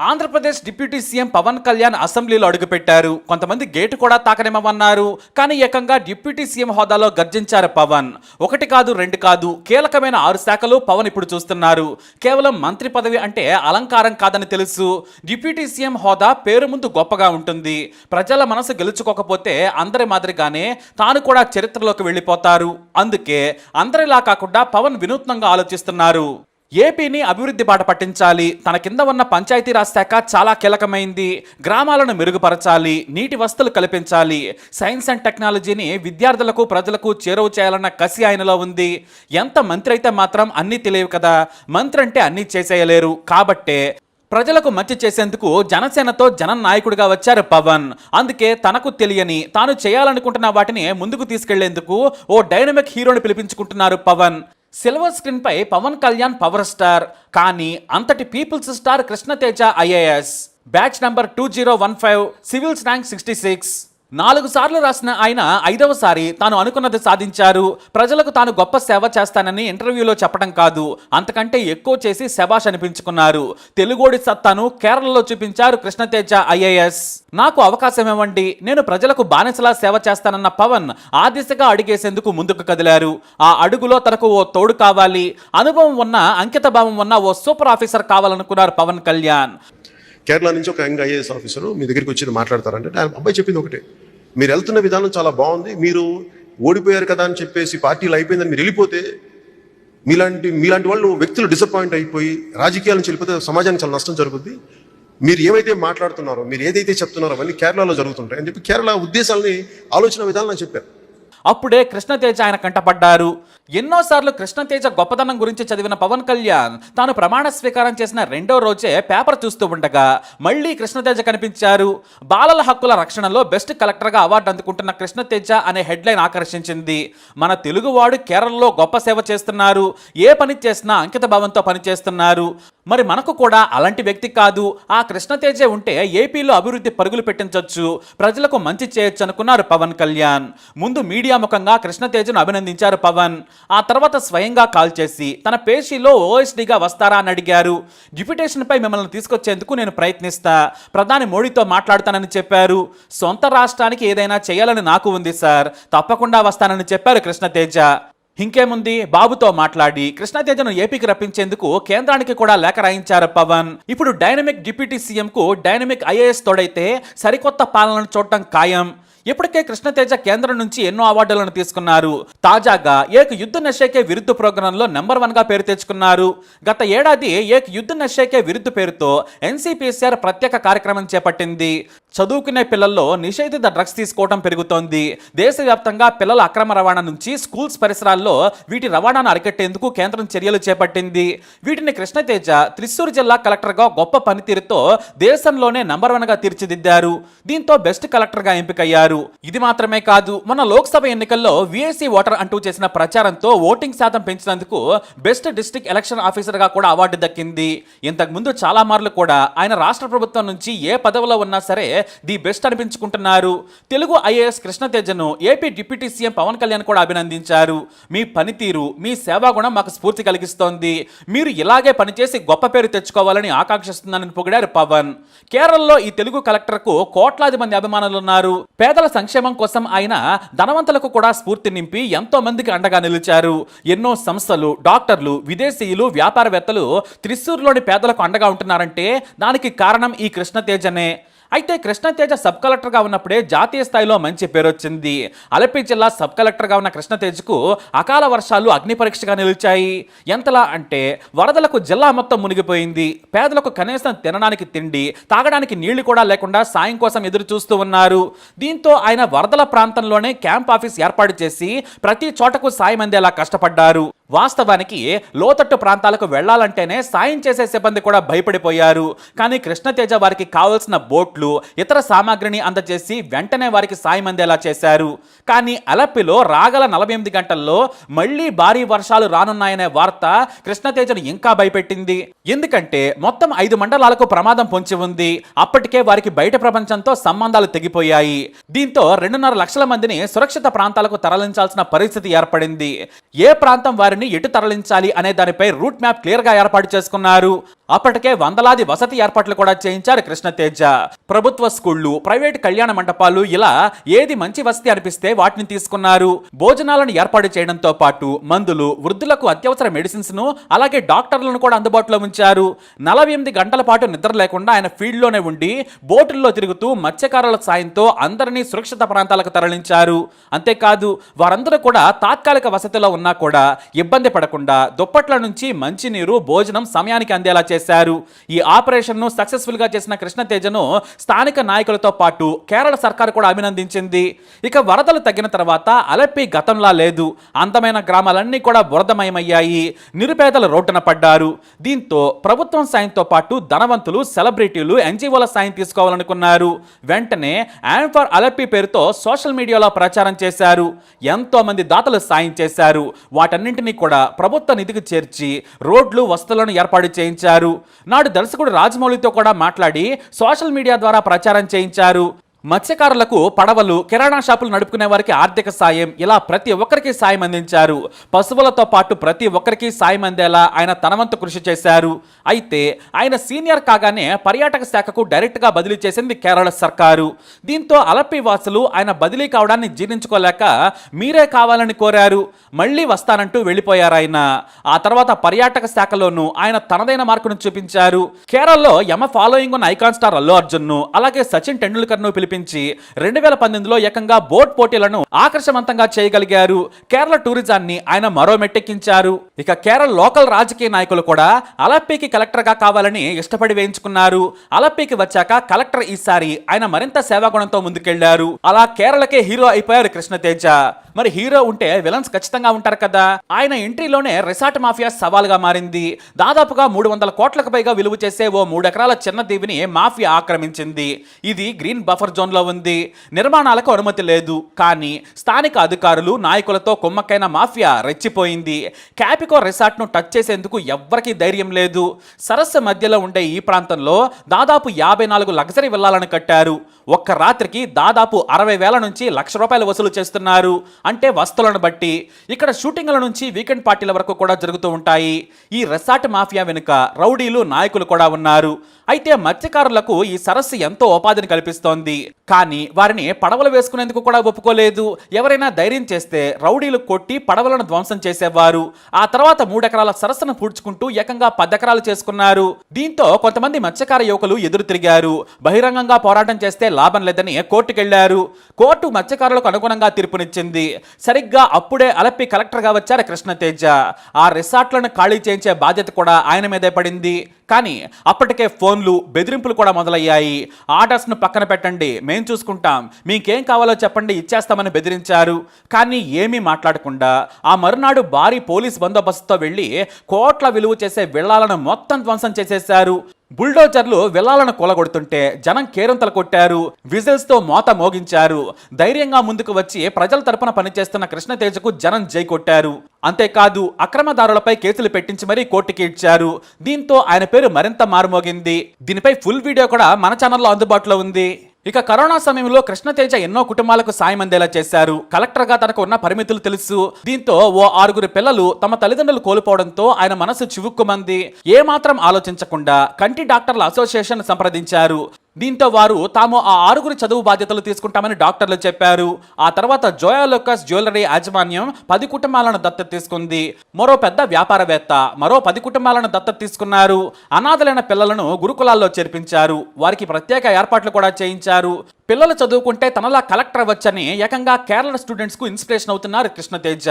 Andhra Pradesh deputy CM Pawan Kalyan అసెంబ్లీలో అడుగుపెట్టారు. కొంతమంది గేటు కూడా తాకనివ్వమన్నారు కానీ ఏకంగా డిప్యూటీ సీఎం హోదాలో గర్జించారు పవన్. ఒకటి కాదు రెండు కాదు కీలకమైన ఆరు శాఖలు పవన్ ఇప్పుడు చూస్తున్నారు. కేవలం మంత్రి పదవి అంటే అలంకారం కాదని తెలుసు. డిప్యూటీ సీఎం హోదా పేరు ముందు గొప్పగా ఉంటుంది. ప్రజల మనసు గెలుచుకోకపోతే అందరి మాదిరిగానే తాను కూడా చరిత్రలోకి వెళ్ళిపోతారు. అందుకే అందరిలా కాకుండా పవన్ వినూత్నంగా ఆలోచిస్తున్నారు. ఏపీని అభివృద్ధి బాట పట్టించాలి తన కింద ఉన్న పంచాయతీరాజ్ శాఖ చాలా కీలకమైంది గ్రామాలను మెరుగుపరచాలి నీటి వసతులు కల్పించాలి సైన్స్ అండ్ టెక్నాలజీని విద్యార్థులకు ప్రజలకు చేరువ చేయాలన్న కసి ఆయనలో ఉంది. ఎంత మంత్రి అయితే మాత్రం అన్నీ తెలియవు కదా మంత్రి అంటే అన్నీ చేసేయలేరు. కాబట్టే ప్రజలకు మంచి చేసేందుకు జనసేనతో జన నాయకుడిగా వచ్చారు పవన్. అందుకే తనకు తెలియని తాను చేయాలనుకుంటున్న వాటిని ముందుకు తీసుకెళ్ళేందుకు ఓ డైనమిక్ హీరోని పిలిపించుకుంటున్నారు పవన్. సిల్వర్ స్క్రీన్పై పవన్ కళ్యాణ్ పవర్ స్టార్ కానీ అంతటి people's star Krishna Teja IAS. Batch number two zero one five civils rank sixty six. నాలుగు సార్లు రాసిన ఆయన ఐదవసారి తాను అనుకున్నది సాధించారు. ప్రజలకు తాను గొప్ప సేవ చేస్తానని ఇంటర్వ్యూలో చెప్పడం కాదు. అంతకంటే ఎక్కువ చేసి శబాష్ అనిపించుకున్నారు. తెలుగోడి సత్తాను కేరళలో చూపించారు కృష్ణతేజ ఐఏఎస్. నాకు అవకాశం ఇవ్వండి. నేను ప్రజలకు బానిసలా సేవ చేస్తానన్న పవన్ ఆ దిశగా అడిగేసేందుకు ముందుకు కదిలారు. ఆ అడుగులో తనకు ఓ తోడు కావాలి. అనుభవం ఉన్న అంకిత భావం ఉన్న ఓ సూపర్ ఆఫీసర్ కావాలనుకున్నారు పవన్ కళ్యాణ్. కేరళ నుంచి ఒక యంగ్ ఐఏఎస్ ఆఫీసర్ మీ దగ్గరికి వచ్చి మాట్లాడతారంటే అబ్బాయి చెప్పింది ఒకటే. మీరు వెళ్తున్న విధానం చాలా బాగుంది. మీరు ఓడిపోయారు కదా అని చెప్పేసి పార్టీలు అయిపోయిందని మీరు వెళ్ళిపోతే మీలాంటి మీలాంటి వాళ్ళు వ్యక్తులు డిసప్పాయింట్ అయిపోయి రాజకీయాల నుంచి వెళ్ళిపోతే సమాజానికి చాలా నష్టం జరుగుద్ది. మీరు ఏమైతే మాట్లాడుతున్నారో మీరు ఏదైతే చెప్తున్నారో అవన్నీ కేరళలో జరుగుతుంటాయి అని చెప్పి కేరళ ఉద్దేశాలని ఆలోచన విధానం నాకు చెప్పారు. అప్పుడే కృష్ణతేజ ఆయన కంటపడ్డారు. ఎన్నోసార్లు కృష్ణతేజ గొప్పతనం గురించి చదివిన పవన్ కళ్యాణ్ తాను ప్రమాణ స్వీకారం చేసిన రెండో రోజే పేపర్ చూస్తూ ఉండగా మళ్ళీ కృష్ణతేజ కనిపించారు. బాలల హక్కుల రక్షణలో బెస్ట్ కలెక్టర్గా అవార్డు అందుకుంటున్న కృష్ణతేజ అనే హెడ్లైన్ ఆకర్షించింది. మన తెలుగువాడు కేరళలో గొప్ప సేవ చేస్తున్నారు. ఏ పని చేసినా అంకిత భావంతో పనిచేస్తున్నారు. మరి మనకు కూడా అలాంటి వ్యక్తి కాదు. ఆ కృష్ణతేజే ఉంటే ఏపీలో అభివృద్ధి పరుగులు పెట్టించవచ్చు ప్రజలకు మంచి చేయొచ్చు అనుకున్నారు పవన్ కళ్యాణ్. ముందు మీడియా ముఖంగా కృష్ణతేజను అభినందించారు పవన్. ఆ తర్వాత స్వయంగా కాల్ చేసి తన పేషీలో ఓఎస్డీగా వస్తారా? అని అడిగారు. డిప్యుటేషన్పై మిమ్మల్ని తీసుకొచ్చేందుకు నేను ప్రయత్నిస్తా. ప్రధాని మోడీతో మాట్లాడతానని చెప్పారు. సొంత రాష్ట్రానికి ఏదైనా చేయాలని నాకు ఉంది సార్. తప్పకుండా వస్తానని చెప్పారు కృష్ణతేజ ఇంకేముంది? బాబుతో మాట్లాడి కృష్ణతేజను ఏపీకి రప్పించేందుకు కేంద్రానికి కూడా లేఖ రాయించారు పవన్. ఇప్పుడు డైనమిక్ డిప్యూటీ సీఎం కు డైనమిక్ ఐఏఎస్ తోడైతే సరికొత్త పాలనను చూడటం ఖాయం. ఇప్పటికే కృష్ణతేజ కేంద్రం నుంచి ఎన్నో అవార్డులను తీసుకున్నారు. తాజాగా ఏక్ యుద్ధ నషేకే విరుద్ధ ప్రోగ్రాంలో నెంబర్ వన్గా పేరు తెచ్చుకున్నారు. గత ఏడాది ఏక్ యుద్ధ నషేకే విరుద్ధ పేరుతో ఎన్సీపీసీఆర్ ప్రత్యేక కార్యక్రమం చేపట్టింది. చదువుకునే పిల్లల్లో నిషేధిత డ్రగ్స్ తీసుకోవడం పెరుగుతోంది. దేశవ్యాప్తంగా పిల్లల అక్రమ రవాణా నుంచి స్కూల్స్ పరిసరాల్లో వీటి రవాణాను అరికట్టేందుకు కేంద్రం చర్యలు చేపట్టింది. వీటిని కృష్ణతేజ త్రిశూర్ జిల్లా కలెక్టర్గా గొప్ప పనితీరుతో దేశంలోనే నంబర్ వన్గా తీర్చిదిద్దారు. దీంతో బెస్ట్ కలెక్టర్గా ఎంపికయ్యారు. ఎంపికయ్యారు ఇది మాత్రమే కాదు మన లోక్సభ ఎన్నికల్లో విఐసి ఓటర్ అంటూ చేసిన ప్రచారంతో ఓటింగ్ శాతం పెంచినందుకు బెస్ట్ డిస్ట్రిక్ట్ ఎలక్షన్ ఆఫీసర్గా కూడా అవార్డు దక్కింది. ఇంతకు ముందు చాలా మార్లు కూడా ఆయన రాష్ట్ర ప్రభుత్వం నుంచి ఏ పదవిలో ఉన్నా సరే ది బెస్ట్ అనిపించుకుంటున్నారు. Telugu IAS కృష్ణతేజను AP deputy CM Pawan Kalyan కూడా అభినందించారు. మీ పనితీరు మీ సేవాగుణం మాకు స్ఫూర్తి కలిగిస్తోంది. మీరు ఇలాగే పనిచేసి గొప్ప పేరు తెచ్చుకోవాలని ఆకాంక్షిస్తున్నానని పొగిడారు పవన్. కేరళలో ఈ తెలుగు కలెక్టర్కు కోట్లాది మంది అభిమానులు ఉన్నారు పేదల సంక్షేమం కోసం ఆయన ధనవంతులకు కూడా స్ఫూర్తి నింపి ఎంతో మందికి అండగా నిలిచారు. ఎన్నో సంస్థలు డాక్టర్లు విదేశీయులు వ్యాపారవేత్తలు త్రిశూర్లోని పేదలకు అండగా ఉంటున్నారంటే దానికి కారణం ఈ కృష్ణతేజనే. అయితే కృష్ణతేజ సబ్ కలెక్టర్గా ఉన్నప్పుడే జాతీయ స్థాయిలో మంచి పేరు వచ్చింది అలపి జిల్లా సబ్ కలెక్టర్గా ఉన్న కృష్ణతేజ్కు అకాల వర్షాలు అగ్ని పరీక్షగా నిలిచాయి. ఎంతలా అంటే వరదలకు జిల్లా మొత్తం మునిగిపోయింది. పేదలకు కనీసం తినడానికి తిండి తాగడానికి నీళ్ళు కూడా లేకుండా సాయం కోసం ఎదురు చూస్తూ ఉన్నారు. దీంతో ఆయన వరదల ప్రాంతంలోనే క్యాంప్ ఆఫీస్ ఏర్పాటు చేసి ప్రతి చోటకు సాయం అందేలా కష్టపడ్డారు. వాస్తవానికి లోతట్టు ప్రాంతాలకు వెళ్ళాలంటేనే సాయం చేసే సిబ్బంది కూడా భయపడిపోయారు. కానీ కృష్ణతేజ వారికి కావలసిన బోట్లు ఇతర సామాగ్రిని అందజేసి వెంటనే వారికి సాయం అందేలా చేశారు. కానీ అలప్పిలో రాగల నలభై ఎనిమిది గంటల్లో మళ్ళీ భారీ వర్షాలు రానున్నాయనే వార్త కృష్ణతేజను ఇంకా భయపెట్టింది. ఎందుకంటే మొత్తం ఐదు మండలాలకు ప్రమాదం పొంచి ఉంది. అప్పటికే వారికి బయట ప్రపంచంతో సంబంధాలు తెగిపోయాయి. దీంతో రెండున్నర లక్షల మందిని సురక్షిత ప్రాంతాలకు తరలించాల్సిన పరిస్థితి ఏర్పడింది. ఏ ప్రాంతం వారి వారిని ఎటు తరలించాలి అనే దానిపై రూట్ మ్యాప్ క్లియర్గా ఏర్పాటు చేసుకున్నారు. అప్పటికే వందలాది వసతి ఏర్పాట్లు కూడా చేయించారు కృష్ణతేజ ప్రభుత్వ స్కూళ్ళు ప్రైవేట్ కళ్యాణ మండపాలు ఇలా ఏది మంచి వసతి అనిపిస్తే వాటిని తీసుకున్నారు. భోజనాలను ఏర్పాటు చేయడంతో పాటు మందులు వృద్ధులకు అత్యవసర మెడిసిన్స్ను అలాగే డాక్టర్లను కూడా అందుబాటులో ఉంచారు. నలభై ఎనిమిది గంటల పాటు నిద్ర లేకుండా ఆయన ఫీల్డ్లోనే ఉండి బోటుల్లో తిరుగుతూ మత్స్యకారుల సాయంతో అందరినీ సురక్షిత ప్రాంతాలకు తరలించారు. అంతేకాదు వారందరూ కూడా తాత్కాలిక వసతిలో ఉన్నా కూడా ఇబ్బంది పడకుండా దుప్పట్ల నుంచి మంచినీరు భోజనం సమయానికి అందేలా చేశారు. ఈ ఆపరేషన్ను సక్సెస్ఫుల్గా సక్సెస్ఫుల్గా చేసిన కృష్ణతేజను స్థానిక నాయకులతో పాటు కేరళ సర్కార్ కూడా అభినందించింది. ఇక వరదలు తగ్గిన తర్వాత అలప్పి గతంలా లేదు. అందమైన గ్రామాలన్నీ కూడా బురదమయమయ్యాయి. నిరుపేదలు రోడ్డున పడ్డారు. దీంతో ప్రభుత్వం సాయంతో పాటు ధనవంతులు సెలబ్రిటీలు ఎన్జిఓల సాయం తీసుకోవాలనుకున్నారు. వెంటనే యామ్ ఫర్ అలప్పి పేరుతో సోషల్ మీడియాలో ప్రచారం చేశారు. ఎంతో మంది దాతలు సాయం చేశారు. వాటన్నింటినీ కూడా ప్రభుత్వ నిధికి చేర్చి రోడ్లు వసతులను ఏర్పాటు చేయించారు. నాడు దర్శకుడు రాజమౌళితో కూడా మాట్లాడి సోషల్ మీడియా ద్వారా ప్రచారం చేయించారు. మత్స్యకారులకు పడవలు కిరాణా షాపులు నడుపుకునే వారికి ఆర్థిక సాయం ఇలా ప్రతి ఒక్కరికి సాయం అందించారు. పశువులతో పాటు ప్రతి ఒక్కరికి సాయం అందేలా ఆయన తనవంతు కృషి చేశారు. అయితే ఆయన సీనియర్ కాగానే పర్యాటక శాఖకు డైరెక్ట్గా బదిలీ చేసింది కేరళ సర్కారు. దీంతో అలప్పి వాసులు ఆయన బదిలీ కావడాన్ని జీర్ణించుకోలేక మీరే కావాలని కోరారు. మళ్ళీ వస్తానంటూ వెళ్ళిపోయారు ఆయన. ఆ తర్వాత పర్యాటక శాఖలోనూ ఆయన తనదైన మార్కును చూపించారు. కేరళలో యమ ఫాలోయింగ్ ఉన్న ఐకాన్ స్టార్ అల్లు అర్జున్ను అలాగే సచిన్ టెండూల్కర్ను పిలిపించి రెండు వేల పంతొమ్మిదిలో ఏకంగా బోట్ పోటీలను ఆకర్షవంతంగా చేయగలిగారు. కేరళ టూరిజాన్ని ఆయన మరో మెట్టెక్కించారు. ఇక కేరళ లోకల్ రాజకీయ నాయకులు కూడా అలప్పీకి కలెక్టర్గా కావాలని ఇష్టపడి వేయించుకున్నారు. అలప్పీకి వచ్చాక కలెక్టర్ ఈసారి ఆయన మరింత సేవాగుణంతో ముందుకెళ్ళారు. అలా కేరళకే హీరో అయిపోయారు కృష్ణతేజ. మరి హీరో ఉంటే విలన్స్ ఖచ్చితంగా ఉంటారు కదా? ఆయన ఎంట్రీలోనే రిసార్ట్ మాఫియా సవాల్గా మారింది. దాదాపుగా మూడు వందల కోట్లకు పైగా విలువ చేసే ఓ మూడెకరాల చిన్న దీవిని మాఫియా ఆక్రమించింది. ఇది గ్రీన్ బఫర్ జోన్లో ఉంది. నిర్మాణాలకు అనుమతి లేదు. కానీ స్థానిక అధికారులు నాయకులతో కుమ్మక్కైన మాఫియా రెచ్చిపోయింది. క్యాపికో రిసార్ట్ను టచ్ చేసేందుకు ఎవ్వరికీ ధైర్యం లేదు. సరస్సు మధ్యలో ఉండే ఈ ప్రాంతంలో దాదాపు యాభై నాలుగు లగ్జరీ విల్లాలను కట్టారు. ఒక్క రాత్రికి దాదాపు అరవై వేల నుంచి లక్ష రూపాయలు వసూలు చేస్తున్నారు. అంటే వస్తువులను బట్టి. ఇక్కడ షూటింగ్ల నుంచి వీకెండ్ పార్టీల వరకు కూడా జరుగుతూ ఉంటాయి. ఈ రెసార్ట్ మాఫియా వెనుక రౌడీలు నాయకులు కూడా ఉన్నారు. అయితే మత్స్యకారులకు ఈ సరస్సు ఎంతో ఉపాధిని కల్పిస్తోంది. కానీ వారిని పడవలు వేసుకునేందుకు కూడా ఒప్పుకోలేదు. ఎవరైనా ధైర్యం చేస్తే రౌడీలు కొట్టి పడవలను ధ్వంసం చేసేవారు. ఆ తర్వాత మూడెకరాల సరస్సును పూడ్చుకుంటూ ఏకంగా పద్దెకరాలు చేసుకున్నారు. దీంతో కొంతమంది మత్స్యకార యువకులు ఎదురు తిరిగారు. బహిరంగంగా పోరాటం చేస్తే లాభం లేదని కోర్టుకెళ్ళారు. కోర్టు మత్స్యకారులకు అనుగుణంగా తీర్పునిచ్చింది. సరిగ్గా అప్పుడే అలప్పి కలెక్టర్గా వచ్చారు కృష్ణతేజ. ఆ రిసార్ట్లను ఖాళీ చేయించే బాధ్యత కూడా ఆయన మీదే పడింది. కానీ అప్పటికే ఫోన్లు బెదిరింపులు కూడా మొదలయ్యాయి. ఆర్డర్స్ను పక్కన పెట్టండి మేం చూసుకుంటాం. మీకేం కావాలో చెప్పండి ఇచ్చేస్తామని బెదిరించారు. కానీ ఏమీ మాట్లాడకుండా ఆ మరునాడు భారీ పోలీస్ బందోబస్తుతో వెళ్ళి కోట్ల విలువ చేసే విళ్ళాలను మొత్తం ధ్వంసం చేసేశారు. బుల్డోజర్లు విల్లాలను కూలగొడుతుంటే జనం కేరంతలు కొట్టారు విజిల్స్తో మోత మోగించారు. ధైర్యంగా ముందుకు వచ్చి ప్రజల తరపున పనిచేస్తున్న కృష్ణతేజకు జనం జై కొట్టారు. అంతేకాదు అక్రమదారులపై కేసులు పెట్టించి మరీ కోర్టుకి ఇచ్చారు. దీంతో ఆయన పేరు మరింత మారుమోగింది. దీనిపై ఫుల్ వీడియో కూడా మన ఛానల్లో అందుబాటులో ఉంది. ఇక కరోనా సమయంలో కృష్ణతేజ ఎన్నో కుటుంబాలకు సాయం అందేలా చేశారు. కలెక్టర్గా తనకు ఉన్న పరిమితులు తెలుసు. దీంతో ఓ ఆరుగురు పిల్లలు తమ తల్లిదండ్రులు కోల్పోవడంతో ఆయన మనసు చివుక్కుమంది. ఏ మాత్రం ఆలోచించకుండా కంటి డాక్టర్ల అసోసియేషన్ సంప్రదించారు. దీంతో వారు తాము ఆ ఆరుగురు చదువు బాధ్యతలు తీసుకుంటామని డాక్టర్లు చెప్పారు. ఆ తర్వాత జోయాలోకస్ జ్యువెలరీ యాజమాన్యం పది కుటుంబాలను దత్తత తీసుకుంది. మరో పెద్ద వ్యాపారవేత్త మరో పది కుటుంబాలను దత్తత తీసుకున్నారు. అనాథలైన పిల్లలను గురుకులాల్లో చేర్పించారు. వారికి ప్రత్యేక ఏర్పాట్లు కూడా చేయించారు. పిల్లలు చదువుకుంటే తనలా కలెక్టర్ అవ్వచ్చని ఏకంగా కేరళ స్టూడెంట్స్కు ఇన్స్పిరేషన్ అవుతున్నారు కృష్ణతేజ.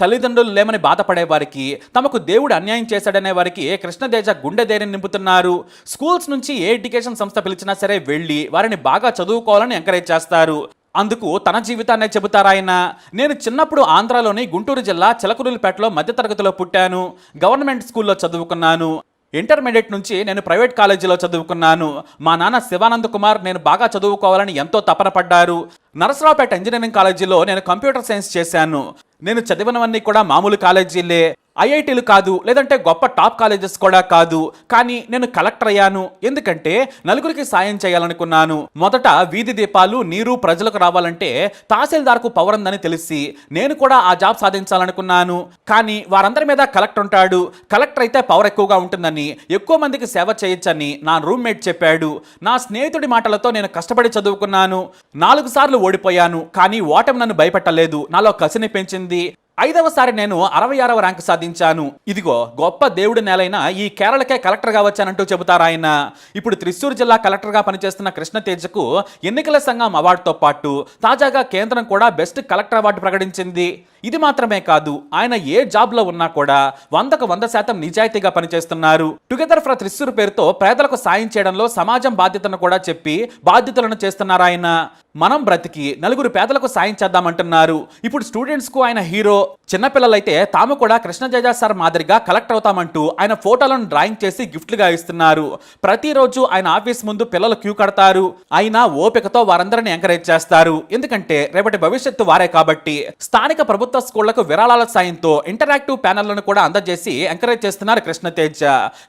తల్లిదండ్రులు లేమని బాధపడే వారికి తమకు దేవుడు అన్యాయం చేశాడనే వారికి కృష్ణతేజ గుండె ధైర్యం నింపుతున్నారు. స్కూల్స్ నుంచి ఏ ఎడ్యుకేషన్ సంస్థ పిలిచినా సరే వెళ్ళి వారిని బాగా చదువుకోవాలని ఎంకరేజ్ చేస్తారు. అందుకు తన జీవితాన్నే చెబుతారాయన నేను చిన్నప్పుడు ఆంధ్రాలోని గుంటూరు జిల్లా చిలకలూరిపేటలో మధ్యతరగతిలో పుట్టాను. గవర్నమెంట్ స్కూల్లో చదువుకున్నాను. ఇంటర్మీడియట్ నుంచి నేను ప్రైవేట్ కాలేజీలో చదువుకున్నాను. మా నాన్న శివానంద్ కుమార్ నేను బాగా చదువుకోవాలని ఎంతో తపన పడ్డారు. నరసరావుపేట ఇంజనీరింగ్ కాలేజీలో నేను కంప్యూటర్ సైన్స్ చేశాను. నేను చదివినవన్నీ కూడా మామూలు కాలేజీలే. ఐఐటీలు కాదు లేదంటే గొప్ప టాప్ కాలేజెస్ కూడా కాదు. కానీ నేను కలెక్టర్ అయ్యాను. ఎందుకంటే నలుగురికి సాయం చేయాలనుకున్నాను. మొదట వీధి దీపాలు నీరు ప్రజలకు రావాలంటే తహసీల్దార్కు పవర్ ఉందని తెలిసి నేను కూడా ఆ జాబ్ సాధించాలనుకున్నాను. కానీ వారందరి మీద కలెక్టర్ ఉంటాడు. కలెక్టర్ అయితే పవర్ ఎక్కువగా ఉంటుందని ఎక్కువ మందికి సేవ చేయొచ్చని నా రూమ్మేట్ చెప్పాడు. నా స్నేహితుడి మాటలతో నేను కష్టపడి చదువుకున్నాను. నాలుగు సార్లు ఓడిపోయాను. కానీ ఓటమి నన్ను భయపెట్టలేదు. నాలో కసిని పెంచింది. ఐదవసారి నేను అరవై ఆరవ ర్యాంక్ సాధించాను. ఇదిగో గొప్ప దేవుడి నేలైన ఈ కేరళకే కలెక్టర్గా వచ్చానంటూ చెబుతారు ఆయన. ఇప్పుడు త్రిశూర్ జిల్లా కలెక్టర్గా పనిచేస్తున్న కృష్ణ తేజకు ఎన్నికల సంఘం అవార్డుతో పాటు తాజాగా కేంద్రం కూడా బెస్ట్ కలెక్టర్ అవార్డు ప్రకటించింది. ఇది మాత్రమే కాదు ఆయన ఏ జాబ్లో ఉన్నా కూడా వందకు వంద శాతం నిజాయితీగా పనిచేస్తున్నారు. టుగెదర్ ఫర్ త్రిశూర్ పేరుతో పేదలకు సాయం చేయడంలో సమాజం బాధ్యతను కూడా చెప్పి బాధ్యతలను చేస్తున్నారు ఆయన. మనం బ్రతికి నలుగురు పేదలకు సాయం చేద్దామంటున్నారు. ఇప్పుడు స్టూడెంట్స్కు ఆయన హీరో చిన్నపిల్లలైతే తాము కూడా కృష్ణజయజ సార్ మాదిరిగా కలెక్ట్ అవుతామంటూ ఆయన ఫోటోలను డ్రాయింగ్ చేసి గిఫ్ట్లుగా ఇస్తున్నారు. ప్రతిరోజు ఆయన ఆఫీస్ ముందు పిల్లలు క్యూ కడతారు. ఆయన ఓపికతో వారందరిని ఎంకరేజ్ చేస్తారు. ఎందుకంటే రేపటి భవిష్యత్తు వారే కాబట్టి స్థానిక ప్రభుత్వ స్కూళ్ళకు విరాళాల సాయంతో ఇంటరాక్టివ్ ప్యానెళ్ళను కూడా అందజేసి ఎంకరేజ్ చేస్తున్నారు కృష్ణతేజ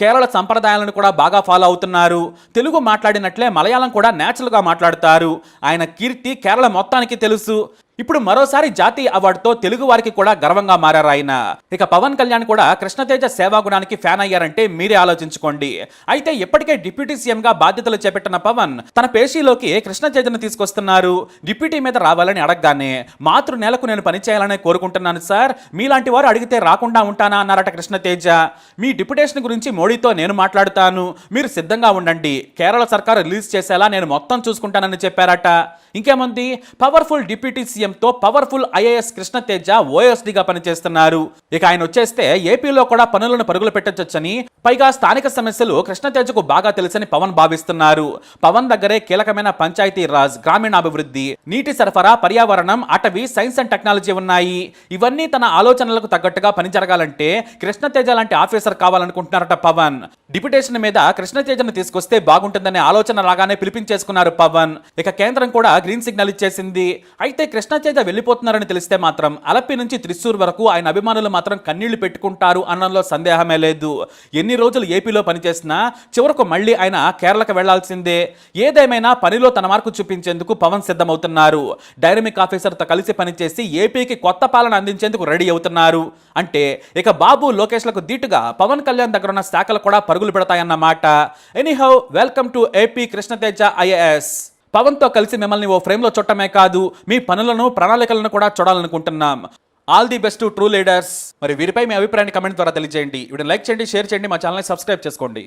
కేరళ సంప్రదాయాలను కూడా బాగా ఫాలో అవుతున్నారు. తెలుగు మాట్లాడినట్లే మలయాళం కూడా నేచురల్ మాట్లాడతారు. ఆయన కీర్తి కేరళ మొత్తానికి తెలుసు. ఇప్పుడు మరోసారి జాతీయ అవార్డుతో తెలుగు వారికి కూడా గర్వంగా మారారు ఆయన. ఇక పవన్ కళ్యాణ్ కూడా కృష్ణతేజ సేవాగుణానికి ఫ్యాన్ అయ్యారంటే మీరే ఆలోచించుకోండి. అయితే ఇప్పటికే డిప్యూటీ సీఎంగా బాధ్యతలు చేపట్టిన పవన్ తన పేషీలోకి కృష్ణతేజను తీసుకొస్తున్నారు. డిప్యూటీ మీద రావాలని అడగగానే మాతృ నేలకు నేను పనిచేయాలని కోరుకుంటున్నాను సార్. మీలాంటి వారు అడిగితే రాకుండా ఉంటానా అన్నారట కృష్ణతేజ. మీ డిప్యుటేషన్ గురించి మోడీతో నేను మాట్లాడుతాను. మీరు సిద్ధంగా ఉండండి. కేరళ సర్కార్ రిలీజ్ చేసేలా నేను మొత్తం చూసుకుంటానని చెప్పారట. ఇంకేముంది? పవర్ఫుల్ డిప్యూటీ సీఎంతో పవర్ఫుల్ ఐఏఎస్ కృష్ణతేజ ఓఎస్డీగా పనిచేస్తున్నారు. ఇక ఆయన వచ్చేస్తే ఏపీలో కూడా పనులను పరుగులు పెట్టొచ్చని పైగా స్థానిక సమస్యలు కృష్ణతేజకు బాగా తెలుసని పవన్ భావిస్తున్నారు. పవన్ దగ్గరే కీలకమైన పంచాయతీ రాజ్ గ్రామీణాభివృద్ధి నీటి సరఫరా పర్యావరణం అటవీ సైన్స్ అండ్ టెక్నాలజీ ఉన్నాయి. ఇవన్నీ తన ఆలోచనలకు తగ్గట్టుగా పని జరగాలంటే కృష్ణతేజ లాంటి ఆఫీసర్ కావాలనుకుంటున్నారట పవన్. డిప్యుటేషన్ మీద కృష్ణతేజను తీసుకొస్తే బాగుంటుందనే ఆలోచన లాగానే పిలిపించేసుకున్నారు పవన్. ఇక కేంద్రం కూడా గ్రీన్ సిగ్నల్ ఇచ్చేసింది. అయితే కృష్ణతేజ వెళ్ళిపోతున్నారని తెలిస్తే మాత్రం అలపి నుంచి త్రిశూర్ వరకు ఆయన అభిమానులు మాత్రం కన్నీళ్ళు పెట్టుకుంటారు అనడంలో సందేహమే లేదు. ఎన్ని రోజులు ఏపీలో పనిచేసినా చివరకు మళ్ళీ ఆయన కేరళకు వెళ్ళాల్సిందే. ఏదేమైనా పనిలో తన మార్కు చూపించేందుకు పవన్ సిద్ధమవుతున్నారు. డైనమిక్ ఆఫీసర్తో కలిసి పనిచేసి ఏపీకి కొత్త పాలన అందించేందుకు రెడీ అవుతున్నారు. అంటే ఇక బాబు లోకేష్లకు దీటుగా పవన్ కళ్యాణ్ దగ్గర ఉన్న శాఖలు కూడా పరుగులు పెడతాయన్నమాట. Anyhow welcome to AP Krishna Teja IAS. పవన్తో కలిసి మిమ్మల్ని ఓ ఫ్రేమ్లో చుట్టమే కాదు మీ పనులను ప్రణాళికలను కూడా చూడాలనుకుంటున్నాం. All the best true leaders మరి వీరిపై మీ అభిప్రాయాన్ని కమెంట్ ద్వారా తెలియజేయండి. వీడిని లైక్ చేయండి షేర్ చేయండి మా ఛానల్ని సబ్స్క్రైబ్ చేసుకోండి.